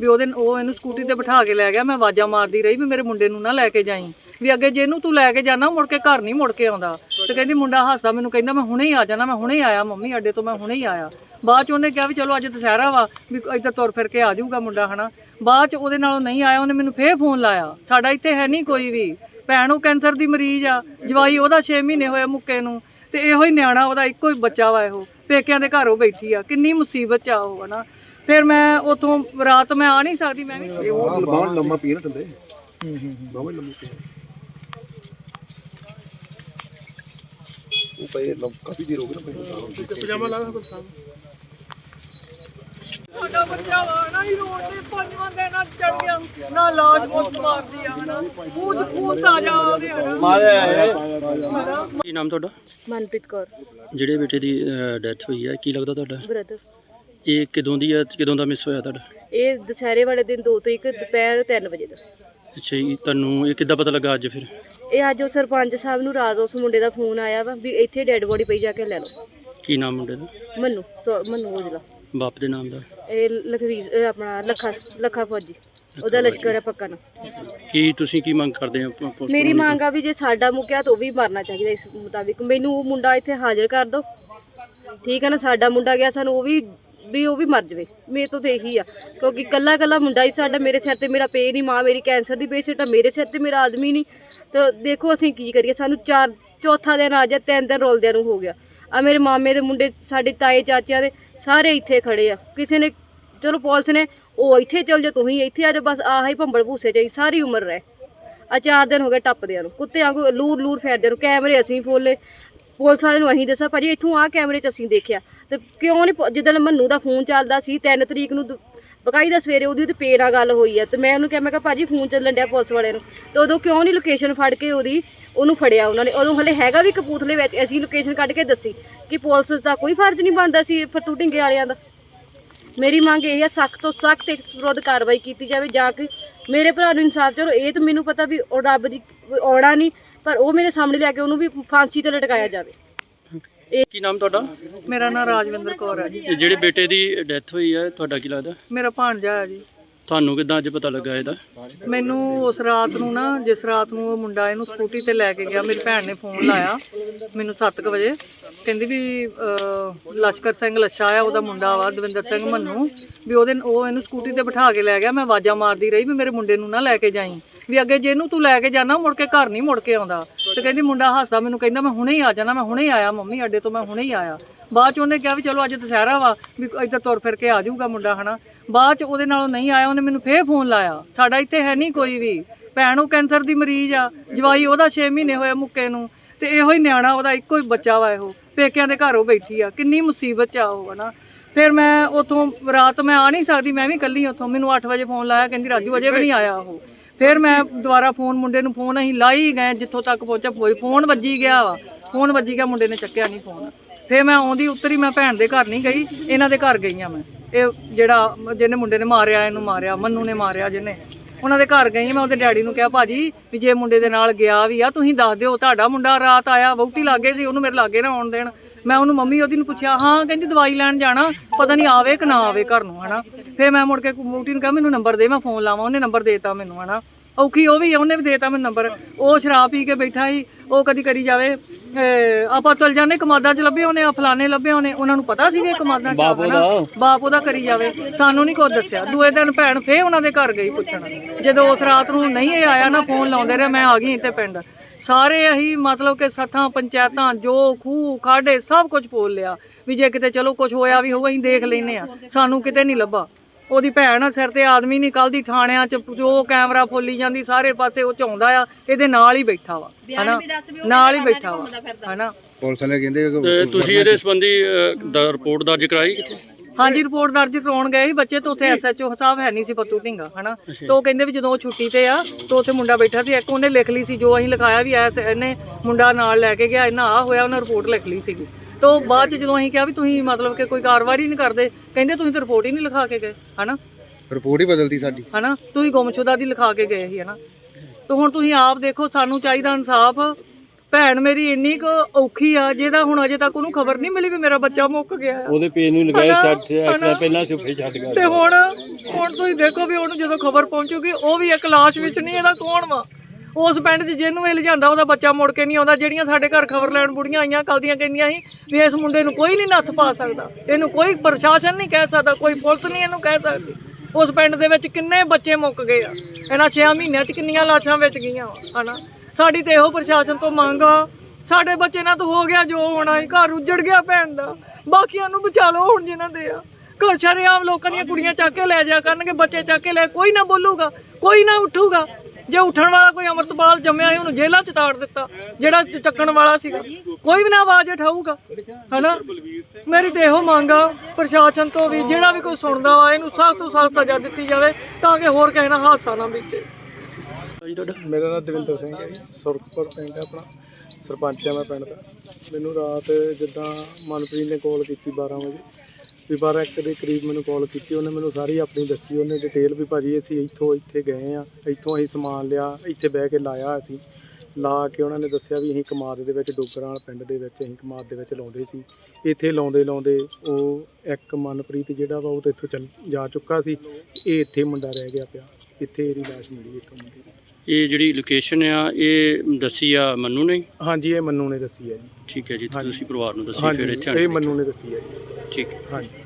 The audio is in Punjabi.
ਵੀ ਉਹਦੇ ਉਹ ਇਹਨੂੰ ਸਕੂਟੀ ਤੇ ਬਿਠਾ ਕੇ ਲੈ ਗਿਆ, ਮੈਂ ਆਵਾਜ਼ਾਂ ਮਾਰਦੀ ਰਹੀ ਵੀ ਮੇਰੇ ਮੁੰਡੇ ਨੂੰ ਨਾ ਲੈ ਕੇ ਜਾਈ। ਵੀ ਅੱਗੇ ਜੇ ਇਹਨੂੰ ਤੂੰ ਲੈ ਕੇ ਜਾਣਾ ਮੁੜ ਕੇ ਘਰ ਨਹੀਂ ਮੁੜ ਕੇ ਆਉਂਦਾ। ਤੇ ਕਹਿੰਦੀ ਮੁੰਡਾ ਹੱਸਦਾ, ਮੈਨੂੰ ਕਹਿੰਦਾ, ਮੈਂ ਹੁਣੇ ਹੀ ਆ ਜਾਣਾ, ਮੈਂ ਹੁਣੇ ਹੀ ਆਇਆ, ਮੰਮੀ, ਅੱਡੇ ਤੋਂ ਮੈਂ ਹੁਣੇ ਹੀ ਆਇਆ। ਬਾਅਦ ਚ ਉਹਨੇ ਕਿਹਾ ਵੀ ਚਲੋ ਅੱਜ ਦੁਸਹਿਰਾ ਵਾ, ਵੀ ਇੱਧਰ ਤੁਰ ਫਿਰ ਕੇ ਆ ਜਾਊਗਾ ਮੁੰਡਾ, ਹਨਾ। ਬਾਅਦ ਚ ਉਹਦੇ ਨਾਲੋਂ ਨਹੀਂ ਆਇਆ, ਉਹਨੇ ਮੈਨੂੰ ਫੇਰ ਫੋਨ ਲਾਇਆ। ਸਾਡਾ ਇੱਥੇ ਹੈ ਨਹੀਂ ਕੋਈ ਵੀ। ਭੈਣ ਉਹ ਕੈਂਸਰ ਦੀ ਮਰੀਜ਼ ਆ, ਜਵਾਈ ਉਹਦਾ 6 ਮਹੀਨੇ ਹੋਏ ਮੁੱਕੇ ਨੂੰ, ਤੇ ਇਹੋ ਹੀ ਨਿਆਣਾ ਉਹਦਾ ਇੱਕੋ ਹੀ ਬੱਚਾ ਵਾ ਇਹੋ, ਪੇਕਿਆਂ ਦੇ ਘਰ ਉਹ ਬੈਠੀ ਆ, ਕਿੰਨੀ ਮੁਸੀਬਤ ਚ ਆ ਉਹ, ਹਨਾ। ਫਿਰ ਮੈਂ ਉਥੋਂ ਰਾਤ ਮੈਂ ਆ ਨਹੀਂ ਸਕਦੀ ਮੈਂ ਵੀ ਇਹ ਉਹ ਲੰਮਾ ਲੰਮਾ ਪੀ ਨਾ ਥੱਲੇ। ਹੂੰ ਹੂੰ ਬਾਵਾ ਲੰਮਾ ਪੀ ਉਹ ਪਏ ਲੰਮ ਕਾਫੀ ਦੇਰ ਹੋ ਗਈ ਨਾ ਪਜਾਮਾ ਲਾ ਸਾਡਾ ਬੱਚਾ ਵਾ ਨਾ ਹੀ ਰੋਡ ਤੇ ਪੰਜਵਾਂ ਦਿਨ ਨਾਲ ਚੜ ਗਿਆ ਨਾ ਲਾਸ਼ ਮੁੱਕ ਮਾਰਦੀ ਆ ਨਾ ਮੂੰਹ ਚ ਖੂਨ ਤਾਜਾ ਆ ਗਿਆ ਕੀ ਨਾਮ ਤੁਹਾਡਾ? ਮਨਪ੍ਰੀਤ ਕੌਰ। ਜਿਹੜੇ ਬੇਟੇ ਦੀ ਡੈਥ ਹੋਈ ਹੈ ਕੀ ਲੱਗਦਾ ਤੁਹਾਡਾ? ਬ੍ਰਦਰ ਇਹ ਕਿਦੋਂ ਦੀ ਹੈ ਕਿਦੋਂ ਦਾ ਮਿਸ ਹੋਇਆ ਤੁਹਾਡਾ? ਇਹ ਦੁਸਹਿਰੇ ਵਾਲੇ ਦਿਨ 2 ਤਰੀਕ ਦੁਪਹਿਰ 3 ਵਜੇ ਦਾ ਅੱਛਾ ਜੀ ਤੁਹਾਨੂੰ ਇਹ ਕਿੱਦਾਂ ਪਤਾ ਲੱਗਾ ਅੱਜ ਫਿਰ? ਇਹ ਅੱਜ ਉਹ ਸਰਪੰਚ ਸਾਹਿਬ ਨੂੰ ਰਾਤ ਉਸ ਮੁੰਡੇ ਦਾ ਫੋਨ ਆਇਆ ਵਾ ਵੀ ਇੱਥੇ ਡੈੱਡ ਬੋਡੀ ਪਈ ਜਾ ਕੇ ਲੈ ਲਓ। ਕੀ ਨਾਮ ਮੁੰਡੇ ਦਾ? ਮੰਨੂ ਸੋ- ਮੰਨੂ ਉਜਲਾ ਬਾਪ ਦੇ ਨਾਮ ਦਾ? ਇਹ ਲਖਵੀਰ ਇਹ ਆਪਣਾ ਲੱਖਾ ਲੱਖਾ ਫੌਜੀ। ਉਹਦਾ ਲਸ਼ਕਰ ਹੈ ਪੱਕਾ ਨਾ ਕੀ ਤੁਸੀਂ ਕੀ ਮੰਗ ਕਰਦੇ ਹੋ ਮੇਰੀ ਮੰਗ ਆ ਵੀ ਜੇ ਸਾਡਾ ਮੁੱਕਿਆ ਤਾਂ ਉਹ ਵੀ ਮਰਨਾ ਚਾਹੀਦਾ ਇਸ ਮੁਤਾਬਿਕ। ਮੈਨੂੰ ਉਹ ਮੁੰਡਾ ਇੱਥੇ ਹਾਜ਼ਰ ਕਰ ਦਿਓ। ਠੀਕ ਹੈ ਨਾ ਸਾਡਾ ਮੁੰਡਾ ਗਿਆ ਸਾਨੂੰ ਉਹ ਵੀ ਵੀ ਉਹ ਵੀ ਮਰ ਜਵੇ। ਮੇਰੇ ਤੋਂ ਤੇ ਇਹੀ ਆ। ਕਿਉਂਕਿ ਕੱਲਾ ਕੱਲਾ ਮੁੰਡਾ ਹੀ ਸਾਡਾ ਮੇਰੇ ਸਿਰ ਤੇ ਮੇਰਾ ਪੇ ਨਹੀਂ ਮਾਂ ਮੇਰੀ ਕੈਂਸਰ ਦੀ ਪੇਸ਼ੈਂਟ ਆ, ਮੇਰੇ ਸਿਰ ਤੇ ਮੇਰਾ ਆਦਮੀ ਨਹੀਂ। ਤਾਂ ਦੇਖੋ ਅਸੀਂ ਕੀ ਕਰੀਏ, ਸਾਨੂੰ ਚਾਰ, ਚੌਥਾ ਦਿਨ ਆ ਜਾ ਤਿੰਨ ਦਿਨ ਰੋਲਦਿਆਂ ਨੂੰ ਹੋ ਗਿਆ। ਆ ਮੇਰੇ ਮਾਮੇ ਦੇ ਮੁੰਡੇ, ਸਾਡੇ ਤਾਏ, ਚਾਚਿਆਂ ਦੇ ਸਾਰੇ ਇੱਥੇ ਖੜੇ ਆ। ਕਿਸੇ ਨੇ, ਚਲੋ ਪੁਲਿਸ ਨੇ, ਉਹ ਇੱਥੇ ਚਲ ਜਾ ਤੁਸੀਂ ਇੱਥੇ ਆ ਜਾ ਬਸ ਆਹ ਹੀ ਭੰਬਲ ਭੂਸੇ ਚਾਹੀ ਸਾਰੀ ਉਮਰ ਰਹਿ। ਆ ਚਾਰ ਦਿਨ ਹੋ ਗਏ ਟੱਪਦਿਆਂ ਨੂੰ। ਕੁੱਤੇ ਵਾਂਗੂ ਲੂਰ ਲੂਰ ਫੇਰਦੇ ਨੂੰ, ਕੈਮਰੇ ਅਸੀਂ ਫੋਲੇ। ਪੁਲਿਸ ਵਾਲੇ ਨੂੰ ਅਸੀਂ ਦੱਸਿਆ ਭਾਜੀ ਇੱਥੋਂ ਆਹ ਕੈਮਰੇ 'ਚ ਅਸੀਂ ਦੇਖਿਆ। ਤੇ ਕਿਉਂ ਨਹੀਂ ਜਿੱਦਣ ਮੰਨੂ ਦਾ ਫੋਨ ਚੱਲਦਾ ਸੀ 3 ਤਰੀਕ ਨੂੰ ਬਕਾਈ ਦਾ ਸਵੇਰੇ ਉਹਦੀ ਤੇ ਪੇ ਨਾਲ ਗੱਲ ਹੋਈ ਆ, ਤੇ ਮੈਂ ਉਹਨੂੰ ਕਿਹਾ, ਮੈਂ ਕਿਹਾ, ਭਾਜੀ ਫੋਨ ਚੱਲਣ ਡਿਆ ਪੁਲਿਸ ਵਾਲੇ ਨੂੰ। ਤੇ ਉਦੋਂ ਕਿਉਂ ਨਹੀਂ ਲੋਕੇਸ਼ਨ ਫੜ ਕੇ ਉਹਦੀ, ਉਹਨੂੰ ਫੜਿਆ ਉਹਨਾਂ ਨੇ। ਉਦੋਂ ਹਲੇ ਹੈਗਾ ਵੀ ਕਪੂਥਲੇ ਵਿੱਚ, ਅਸੀਂ ਲੋਕੇਸ਼ਨ ਕੱਢ ਕੇ ਦੱਸੀ ਕਿ ਪੁਲਿਸ ਦਾ ਕੋਈ ਫਰਜ਼ ਨਹੀਂ ਬਣਦਾ ਸੀ ਫਤੂ ਢਿੰਗੇ ਵਾਲਿਆਂ ਦਾ। ਮੇਰੀ ਮੰਗ ਇਹ ਹੈ ਸਖਤ ਤੋਂ ਸਖਤ ਇੱਕ ਵਿਰੁੱਧ ਕਾਰਵਾਈ ਕੀਤੀ ਜਾਵੇ, ਜਾ ਕੇ ਮੇਰੇ ਭਰਾ ਨੂੰ ਇਨਸਾਫ ਚਲੋ ਇਹ ਤਾਂ ਮੈਨੂੰ ਪਤਾ ਵੀ ਉਹ ਰੱਬ ਦੀ ਆਉਣਾ ਨਹੀਂ ਪਰ ਉਹ ਮੇਰੇ ਸਾਹਮਣੇ ਲਿਆ ਕੇ ਉਹਨੂੰ ਵੀ ਫਾਂਸੀ ਤੇ ਲਟਕਾਇਆ ਜਾਵੇ। ਕੀ ਨਾਮ ਤੁਹਾਡਾ? ਮੇਰਾ ਨਾਮ ਰਾਜਵਿੰਦਰ ਕੌਰ ਹੈ ਜੀ। ਇਹ ਜਿਹੜੇ ਬੇਟੇ ਦੀ ਡੈਥ ਹੋਈ ਹੈ ਤੁਹਾਡਾ ਕੀ ਲੱਗਦਾ? ਮੇਰਾ ਭਾਣਜਾ ਹੈ ਜੀ। ਤੁਹਾਨੂੰ ਕਿੱਦਾਂ ਅੱਜ ਪਤਾ ਲੱਗਾ ਇਹਦਾ? ਮੈਨੂੰ ਉਸ ਰਾਤ ਨੂੰ ਨਾ ਜਿਸ ਰਾਤ ਨੂੰ ਉਹ ਮੁੰਡਾ ਇਹਨੂੰ ਸਕੂਟੀ ਤੇ ਲੈ ਕੇ ਗਿਆ ਮੇਰੀ ਭੈਣ ਨੇ ਫੋਨ ਲਾਇਆ ਮੈਨੂੰ 7:00 ਵਜੇ। ਕਹਿੰਦੀ ਵੀ ਅਹ, ਲਸ਼ਕਰ ਸਿੰਘ ਲੱਛਾ ਆ ਉਹਦਾ ਮੁੰਡਾ ਵਾ ਦਵਿੰਦਰ ਸਿੰਘ ਮੰਨੂ। ਵੀ ਉਹਦੇ ਉਹ ਇਹਨੂੰ ਸਕੂਟੀ ਤੇ ਬਿਠਾ ਕੇ ਲੈ ਗਿਆ ਮੈਂ ਆਵਾਜ਼ਾਂ ਮਾਰਦੀ ਰਹੀ ਵੀ ਮੇਰੇ ਮੁੰਡੇ ਨੂੰ ਨਾ ਲੈ ਕੇ ਜਾਈ। ਵੀ ਅੱਗੇ ਜਿਹਨੂੰ ਤੂੰ ਲੈ ਕੇ ਜਾਣਾ ਮੁੜ ਕੇ ਘਰ ਨਹੀਂ ਮੁੜ ਕੇ ਆਉਂਦਾ। ਤੇ ਕਹਿੰਦੀ ਮੁੰਡਾ ਹੱਸਦਾ, ਮੈਨੂੰ ਕਹਿੰਦਾ, ਮੈਂ ਹੁਣੇ ਹੀ ਆ ਜਾਣਾ, ਮੈਂ ਹੁਣੇ ਹੀ ਆਇਆ, ਮੰਮੀ ਅੱਡੇ ਤੋਂ ਮੈਂ ਹੁਣੇ ਹੀ ਆਇਆ। ਬਾਅਦ ਚ ਉਹਨੇ ਕਿਹਾ ਵੀ ਚਲੋ ਅੱਜ ਦੁਸਹਿਰਾ ਵਾ, ਵੀ ਇੱਧਰ ਤੁਰ ਫਿਰ ਕੇ ਆ ਜਾਊਗਾ ਮੁੰਡਾ, ਹਨਾ। ਬਾਅਦ ਚ ਉਹਦੇ ਨਾਲੋਂ ਨਹੀਂ ਆਇਆ, ਉਹਨੇ ਮੈਨੂੰ ਫੇਰ ਫੋਨ ਲਾਇਆ। ਸਾਡਾ ਇੱਥੇ ਹੈ ਨਹੀਂ ਕੋਈ ਵੀ। ਭੈਣ ਉਹ ਕੈਂਸਰ ਦੀ ਮਰੀਜ਼ ਆ, ਜਵਾਈ ਉਹਦਾ 6 ਮਹੀਨੇ ਹੋਇਆ ਮੁੱਕੇ ਨੂੰ, ਤੇ ਇਹੋ ਹੀ ਨਿਆਣਾ ਉਹਦਾ ਇੱਕੋ ਹੀ ਬੱਚਾ ਵਾ ਇਹੋ, ਪੇਕਿਆਂ ਦੇ ਘਰ ਉਹ ਬੈਠੀ ਆ, ਕਿੰਨੀ ਮੁਸੀਬਤ ਚ ਆ ਉਹ, ਹਨਾ। ਫਿਰ ਮੈਂ ਉਥੋਂ, ਰਾਤ ਮੈਂ ਆ ਨਹੀਂ ਸਕਦੀ, ਮੈਂ ਵੀ ਇਕੱਲੀ ਉਥੋਂ, ਮੈਨੂੰ 8 ਵਜੇ ਫੋਨ ਲਾਇਆ, ਕਹਿੰਦੀ ਰਾਜੂ ਅਜੇ ਵੀ ਨਹੀਂ ਆਇਆ ਉਹ। ਫਿਰ ਮੈਂ ਦੁਬਾਰਾ ਫੋਨ, ਮੁੰਡੇ ਨੂੰ ਫੋਨ ਅਸੀਂ ਲਾਈ ਗਏ, ਜਿੱਥੋਂ ਤੱਕ ਪਹੁੰਚਿਆ ਫੋਈ ਫੋਨ ਵੱਜੀ ਗਿਆ ਵਾ। ਫੋਨ ਵੱਜੀ ਗਿਆ, ਮੁੰਡੇ ਨੇ ਚੱਕਿਆ ਨਹੀਂ ਫੋਨ। ਫਿਰ ਮੈਂ ਆਉਂਦੀ ਉੱਤਰੀ, ਮੈਂ ਭੈਣ ਦੇ ਘਰ ਨਹੀਂ ਗਈ, ਇਹਨਾਂ ਦੇ ਘਰ ਗਈ ਆ ਮੈਂ। ਇਹ ਜਿਹੜਾ ਜਿਹਨੇ ਮੁੰਡੇ ਨੇ ਮਾਰਿਆ, ਇਹਨੂੰ ਮਾਰਿਆ, ਮੰਨੂ ਨੇ ਮਾਰਿਆ ਜਿਹਨੇ। ਉਹਨਾਂ ਦੇ ਘਰ ਗਈ, ਮੈਂ ਉਹਦੇ ਡੈਡੀ ਨੂੰ ਕਿਹਾ, ਭਾਜੀ, ਵੀ ਜੇ ਮੁੰਡੇ ਦੇ ਨਾਲ ਗਿਆ ਵੀ ਆ, ਤੁਸੀਂ ਦੱਸ ਦਿਓ, ਤੁਹਾਡਾ ਮੁੰਡਾ ਰਾਤ ਆਇਆ, ਵਹੁਟੀ ਲਾਗੇ ਸੀ, ਉਹਨੂੰ ਮੇਰੇ ਲਾਗੇ ਨਾ ਆਉਣ ਦੇਣ। ਮੈਂ ਉਹਨੂੰ ਮੰਮੀ ਉਹਦੀ ਨੂੰ ਪੁੱਛਿਆ, ਹਾਂ, ਕਹਿੰਦੀ ਦਵਾਈ ਲੈਣ ਜਾਣਾ, ਪਤਾ ਨਹੀਂ ਆਵੇ ਕਿ ਨਾ ਆਵੇ ਘਰ ਨੂੰ, ਹਨਾ? ਫਿਰ ਮੈਂ ਮੁੜ ਕੇ ਵਹੁਟੀ ਨੂੰ ਕਿਹਾ ਮੈਨੂੰ ਨੰਬਰ ਦੇ ਮੈਂ ਫੋਨ ਲਾਵਾਂ ਉਹਨੇ ਨੰਬਰ ਦੇਤਾ ਮੈਨੂੰ ਹਨਾ। ਔਖੀ ਉਹ ਵੀ ਆ, ਉਹਨੇ ਵੀ ਦੇਤਾ ਮੈਨੂੰ ਨੰਬਰ। ਉਹ ਸ਼ਰਾਬ ਪੀ ਕੇ ਬੈਠਾ ਸੀ ਉਹ ਕਦੀ ਕਰੀ ਜਾਵੇ। ਅਹ ਆਪਾਂ ਚਲ ਜਾਂਦੇ ਕਮਾਦਾਂ 'ਚ ਲੱਭੇ ਹੋਣੇ ਆ ਫਲਾਣੇ ਲੱਭੇ ਹੋਣੇ ਉਹਨਾਂ ਨੂੰ ਪਤਾ ਸੀ ਇਹ ਕਮਾਦਾਂ 'ਚ ਆ ਨਾ ਬਾਪ ਉਹਦਾ ਕਰੀ ਜਾਵੇ। ਸਾਨੂੰ ਨਹੀਂ ਕੁਝ ਦੱਸਿਆ। ਦੂਏ ਦਿਨ ਭੈਣ ਫੇਰ ਉਹਨਾਂ ਦੇ ਘਰ ਗਈ ਪੁੱਛਣ। ਜਦੋਂ ਉਸ ਰਾਤ ਨੂੰ ਨਹੀਂ ਇਹ ਆਇਆ ਨਾ ਫੋਨ ਲਾਉਂਦੇ ਰਹੇ ਮੈਂ ਆ ਗਈ ਤੇ ਪਿੰਡ। ਸਾਰੇ ਅਹੀ ਮਤਲਬ ਕਿ ਸੱਥਾਂ ਪੰਚਾਇਤਾਂ ਜੋ ਖੂਹ ਖਾਡੇ ਸਭ ਕੁਝ ਪੋਲ ਲਿਆ। ਵੀ ਜੇ ਕਿਤੇ ਚਲੋ ਕੁਝ ਹੋਇਆ ਵੀ ਹੋਊ ਅਸੀਂ ਦੇਖ ਲੈਨੇ ਆ ਸਾਨੂੰ ਕਿਤੇ ਨਹੀਂ ਲੱਭਾ। ਉਹਦੀ ਭੈਣ ਆ, ਸਿਰ ਤੇ ਆਦਮੀ ਨਹੀਂ ਕੱਲ ਦੀ ਥਾਣਿਆਂ ਚ ਜੋ ਕੈਮਰਾ ਫੋਲੀ ਜਾਂਦੀ ਸਾਰੇ ਪਾਸੇ ਉਹ ਚਾਉਂਦਾ ਆ ਇਹਦੇ ਨਾਲ ਹੀ ਬੈਠਾ ਵਾ। ਹਨਾ? ਨਾਲ ਹੀ ਬੈਠਾ ਵਾ। ਹਨਾ? ਪੁਲਿਸ ਵਾਲੇ ਕਹਿੰਦੇ ਕਿ ਤੇ ਤੁਸੀਂ ਇਹਦੇ ਸੰਬੰਧੀ ਅ, ਰਿਪੋਰਟ ਦਰਜ ਕਰਾਈ ਕਿਤੇ ਹਾਂਜੀ ਰਿਪੋਰਟ ਦਰਜ ਕਰਾਉਣ ਗਏ ਸੀ ਬੱਚੇ ਤੋਂ ਉੱਥੇ ਐਸਐਚਓ ਸਾਹਿਬ ਹੈ ਨਹੀਂ ਸੀ ਪੱਤੂ ਢਿੰਗਾ ਹਨਾ? ਤੇ ਉਹ ਕਹਿੰਦੇ ਵੀ ਜਦੋਂ ਉਹ ਛੁੱਟੀ ਤੇ ਆ ਤਾਂ ਉੱਥੇ ਮੁੰਡਾ ਬੈਠਾ ਸੀ ਇੱਕ ਉਹਨੇ ਲਿਖ ਲਈ ਸੀ ਜੋ ਅਸੀਂ ਲਿਖਾਇਆ ਵੀ ਐਸ ਇਹਨੇ ਮੁੰਡਾ ਨਾਲ ਲੈ ਕੇ ਗਿਆ ਇਹਨਾਂ ਆ ਹੋਇਆ ਉਹਨੇ ਰਿਪੋਰਟ ਲਿਖ ਲਈ ਸੀਗੀ। ਤੋਂ ਬਾਅਦ ਚ ਜਦੋਂ ਅਸੀਂ ਕਿਹਾ ਵੀ ਤੁਸੀਂ ਮਤਲਬ ਕਿ ਕੋਈ ਕਾਰਵਾਈ ਨਹੀਂ ਕਰਦੇ ਕਹਿੰਦੇ ਤੁਸੀਂ ਤਾਂ ਰਿਪੋਰਟ ਹੀ ਨਹੀਂ ਲਿਖਾ ਕੇ ਗਏ ਹਨਾ? ਰਿਪੋਰਟ ਹੀ ਬਦਲਦੀ ਸਾਡੀ। ਹਨਾ? ਤੁਸੀਂ ਗੁੰਮਸ਼ੁਦਾ ਦੀ ਲਿਖਾ ਕੇ ਗਏ ਸੀ ਹਨਾ? ਤੇ ਹੁਣ ਤੁਸੀਂ ਆਪ ਦੇਖੋ ਸਾਨੂੰ ਚਾਹੀਦਾ ਇਨਸਾਫ। ਭੈਣ ਮੇਰੀ ਇੰਨੀ ਕੁ ਔਖੀ ਆ ਜਿਹਦਾ ਹੁਣ ਅਜੇ ਤੱਕ ਉਹਨੂੰ ਖਬਰ ਨਹੀਂ ਮਿਲੀ ਵੀ ਮੇਰਾ ਬੱਚਾ ਮੁੱਕ ਗਿਆ। ਆ ਉਹਦੇ ਪੇ ਨੂੰ ਲਗਾਏ ਹਨਾ? ਛੱਡ ਪਹਿਲਾਂ ਸੁਫੇ ਛੱਡ ਗਿਆ। ਤੇ ਹੁਣ ਹੁਣ ਤੁਸੀਂ ਦੇਖੋ ਵੀ ਉਹਨੂੰ ਜਦੋਂ ਖਬਰ ਪਹੁੰਚੂਗੀ ਉਹ ਵੀ ਇੱਕ ਲਾਸ਼ ਵਿੱਚ ਨਹੀਂ ਇਹਦਾ ਕੌਣ ਵਾ? ਉਸ ਪਿੰਡ 'ਚ ਜਿਹਨੂੰ ਇਹ ਲਿਜਾਂਦਾ ਉਹਦਾ ਬੱਚਾ ਮੁੜ ਕੇ ਨਹੀਂ ਆਉਂਦਾ। ਜਿਹੜੀਆਂ ਸਾਡੇ ਘਰ ਖਬਰ ਲੈਣ ਬੁੜੀਆਂ ਆਈਆਂ ਕੱਲ ਦੀਆਂ ਕਹਿੰਦੀਆਂ ਸੀ ਵੀ ਇਸ ਮੁੰਡੇ ਨੂੰ ਕੋਈ ਨਹੀਂ ਨੱਥ ਪਾ ਸਕਦਾ। ਇਹਨੂੰ ਕੋਈ ਪ੍ਰਸ਼ਾਸਨ ਨਹੀਂ ਕਹਿ ਸਕਦਾ, ਕੋਈ ਪੁਲਿਸ ਨਹੀਂ ਇਹਨੂੰ ਕਹਿ ਸਕਦੀ। ਉਸ ਪਿੰਡ ਦੇ ਵਿੱਚ ਕਿੰਨੇ ਬੱਚੇ ਮੁੱਕ ਗਏ ਆ। ਇਹਨਾਂ 6 ਮਹੀਨਿਆਂ 'ਚ ਕਿੰਨੀਆਂ ਲਾਸ਼ਾਂ ਵਿੱਚ ਗਈਆਂ ਵਾ, ਹਨਾ? ਸਾਡੀ ਤੇ ਇਹੋ ਪ੍ਰਸ਼ਾਸਨ ਤੋਂ ਮੰਗ ਆ, ਸਾਡੇ ਬੱਚੇ ਨਾਲ ਤਾਂ ਹੋ ਗਿਆ ਜੋ ਹੋਣਾ ਸੀ, ਘਰ ਉੱਜੜ ਗਿਆ ਭੈਣ ਦਾ। ਬਾਕੀਆਂ ਨੂੰ ਬਚਾ ਲਓ ਹੁਣ ਜਿਨ੍ਹਾਂ ਦੇ ਆ। ਘਰ ਸ਼ਰੇਆਮ ਲੋਕਾਂ ਦੀਆਂ ਕੁੜੀਆਂ ਚੱਕ ਕੇ ਲੈ ਜਾ ਕਰਨਗੇ, ਬੱਚੇ ਚੱਕ ਕੇ ਲੈ, ਕੋਈ ਨਾ ਬੋਲੂਗਾ, ਕੋਈ ਨਾ ਉੱਠੂਗਾ। ਜੇ ਉੱਠਣ ਵਾਲਾ ਕੋਈ ਅਮਰਤਪਾਲ ਜੰਮਿਆ ਸੀ ਉਹਨੂੰ ਜੇਲ੍ਹਾਂ 'ਚ ਤਾੜ ਦਿੱਤਾ ਜਿਹੜਾ ਚੱਕਣ ਵਾਲਾ ਸੀਗਾ। ਕੋਈ ਵੀ ਨਾ ਆਵਾਜ਼ ਉਠਾਊਗਾ ਹਨਾ? ਮੇਰੀ ਤੇ ਇਹੋ ਮੰਗ ਆ ਪ੍ਰਸ਼ਾਸਨ ਤੋਂ ਵੀ ਜਿਹੜਾ ਵੀ ਕੋਈ ਸੁਣਦਾ ਵਾ ਇਹਨੂੰ ਸਖਤ ਤੋਂ ਸਖਤ ਸਜ਼ਾ ਦਿੱਤੀ ਜਾਵੇ ਤਾਂ ਕਿ ਹੋਰ ਕਿਸੇ ਨਾਲ ਹਾਦਸਾ ਨਾ ਬੀਤੇ। ਜੀ ਤੁਹਾਡਾ? ਮੇਰਾ ਨਾਮ ਦਵਿੰਦਰ ਸਿੰਘ ਹੈ ਸੁਰਖਪੁਰ ਪਿੰਡ ਹੈ ਆਪਣਾ ਸਰਪੰਚ ਹੈ ਮੈਂ ਪਿੰਡ ਦਾ। ਮੈਨੂੰ ਰਾਤ ਜਿੱਦਾਂ ਮਨਪ੍ਰੀਤ ਨੇ ਕਾਲ ਕੀਤੀ 12 ਵਜੇ ਵੀ 12 ਇੱਕ ਦੇ ਕਰੀਬ ਮੈਨੂੰ ਕਾਲ ਕੀਤੀ ਉਹਨੇ ਮੈਨੂੰ ਸਾਰੀ ਆਪਣੀ ਦੱਸੀ ਉਹਨੇ ਡਿਟੇਲ ਵੀ ਭਾਜੀ ਅਸੀਂ ਇੱਥੋਂ ਇੱਥੇ ਗਏ ਆ ਇੱਥੋਂ ਅਸੀਂ ਸਮਾਨ ਲਿਆ ਇੱਥੇ ਬਹਿ ਕੇ ਲਾਇਆ ਅਸੀਂ। ਲਾ ਕੇ ਉਹਨਾਂ ਨੇ ਦੱਸਿਆ ਵੀ ਅਸੀਂ ਕਮਾਦ ਦੇ ਵਿੱਚ ਡੋਗਰਾਂ ਪਿੰਡ ਦੇ ਵਿੱਚ ਅਸੀਂ ਕਮਾਦ ਦੇ ਵਿੱਚ ਲਾਉਂਦੇ ਸੀ। ਇੱਥੇ ਲਾਉਂਦੇ ਲਾਉਂਦੇ ਉਹ ਇੱਕ ਮਨਪ੍ਰੀਤ ਜਿਹੜਾ ਵਾ ਉਹ ਤਾਂ ਇੱਥੋਂ ਚੱਲ ਜਾ ਚੁੱਕਾ ਸੀ। ਇਹ ਇੱਥੇ ਮੁੰਡਾ ਰਹਿ ਗਿਆ ਪਿਆ। ਇੱਥੇ ਇਹਦੀ ਲਾਸ਼ ਮਿਲੀ ਇੱਥੋਂ ਮੁੰਡੇ ਦੀ। ਇਹ ਜਿਹੜੀ ਲੋਕੇਸ਼ਨ ਆ ਇਹ ਦੱਸੀ ਆ ਮੰਨੂ ਨੇ? ਹਾਂਜੀ ਇਹ ਮੰਨੂ ਨੇ ਦੱਸੀ ਹੈ ਜੀ। ਠੀਕ ਹੈ ਜੀ। ਤੁਸੀਂ ਪਰਿਵਾਰ ਨੂੰ ਦੱਸੀ ਫਿਰ ਇੱਥੇ ਇਹ ਮੰਨੂ ਨੇ ਦੱਸੀ ਹੈ ਜੀ। ਠੀਕ ਹੈ। ਹਾਂਜੀ।